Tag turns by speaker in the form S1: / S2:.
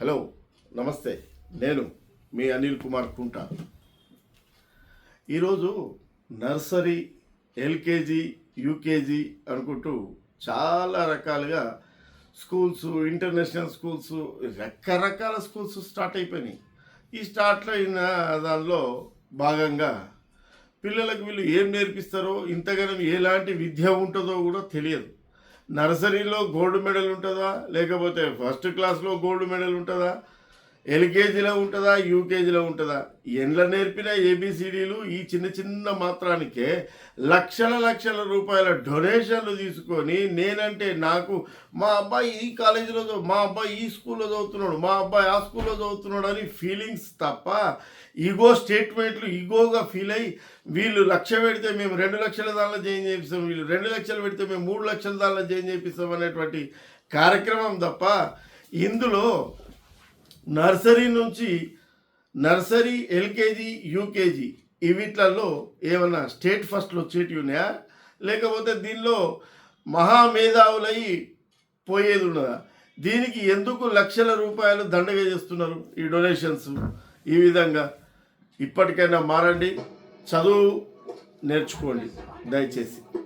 S1: Hello నమస్తే. నేను మీ అనిల్ కుమార్ కుంట. ఈరోజు నర్సరీ ఎల్కేజీ యూకేజీ అనుకుంటూ చాలా రకాలుగా స్కూల్స్ ఇంటర్నేషనల్ స్కూల్స్ రకరకాల స్కూల్స్ స్టార్ట్ అయిపోయినాయి. ఈ స్టార్ట్ అయిన దానిలో భాగంగా పిల్లలకు వీళ్ళు ఏం నేర్పిస్తారో ఇంతగానం ఎలాంటి విద్య ఉంటుందో కూడా తెలియదు. నర్సరీలో గోల్డ్ మెడల్ ఉంటుందా? లేకపోతే ఫస్ట్ క్లాస్లో గోల్డ్ మెడల్ ఉంటుందా? ఎల్కేజీలో ఉంటుందా యూకేజీలో ఉంటుందా? ఎండ్ల నేర్పిన ఏబిసిడీలు ఈ చిన్న చిన్న మాత్రానికే లక్షల లక్షల రూపాయల డొనేషన్లు తీసుకొని నేనంటే నాకు మా అబ్బాయి ఈ కాలేజీలో మా అబ్బాయి ఈ స్కూల్లో చదువుతున్నాడు మా అబ్బాయి ఆ స్కూల్లో చదువుతున్నాడు అని ఫీలింగ్స్ తప్ప ఈగో స్టేట్మెంట్లు ఈగోగా ఫీల్ అయ్యి వీళ్ళు లక్ష పెడితే మేము రెండు లక్షల దానిలో జాయిన్ చేపిస్తాం వీళ్ళు రెండు లక్షలు పెడితే మేము మూడు లక్షల దానిలో జాయిన్ చేపిస్తాం అనేటువంటి కార్యక్రమం తప్ప ఇందులో నర్సరీ నుంచి నర్సరీ ఎల్కేజీ యూకేజీ ఇవిట్లలో వీటిలలో ఏమన్నా స్టేట్ ఫస్ట్లు వచ్చేటివి ఉన్నాయా? లేకపోతే దీనిలో మహామేధావులై పోయేది ఉన్నదా? దీనికి ఎందుకు లక్షల రూపాయలు దండగా చేస్తున్నారు ఈ డొనేషన్స్? ఈ విధంగా ఇప్పటికైనా మారండి. చదువు నేర్చుకోండి. దయచేసి.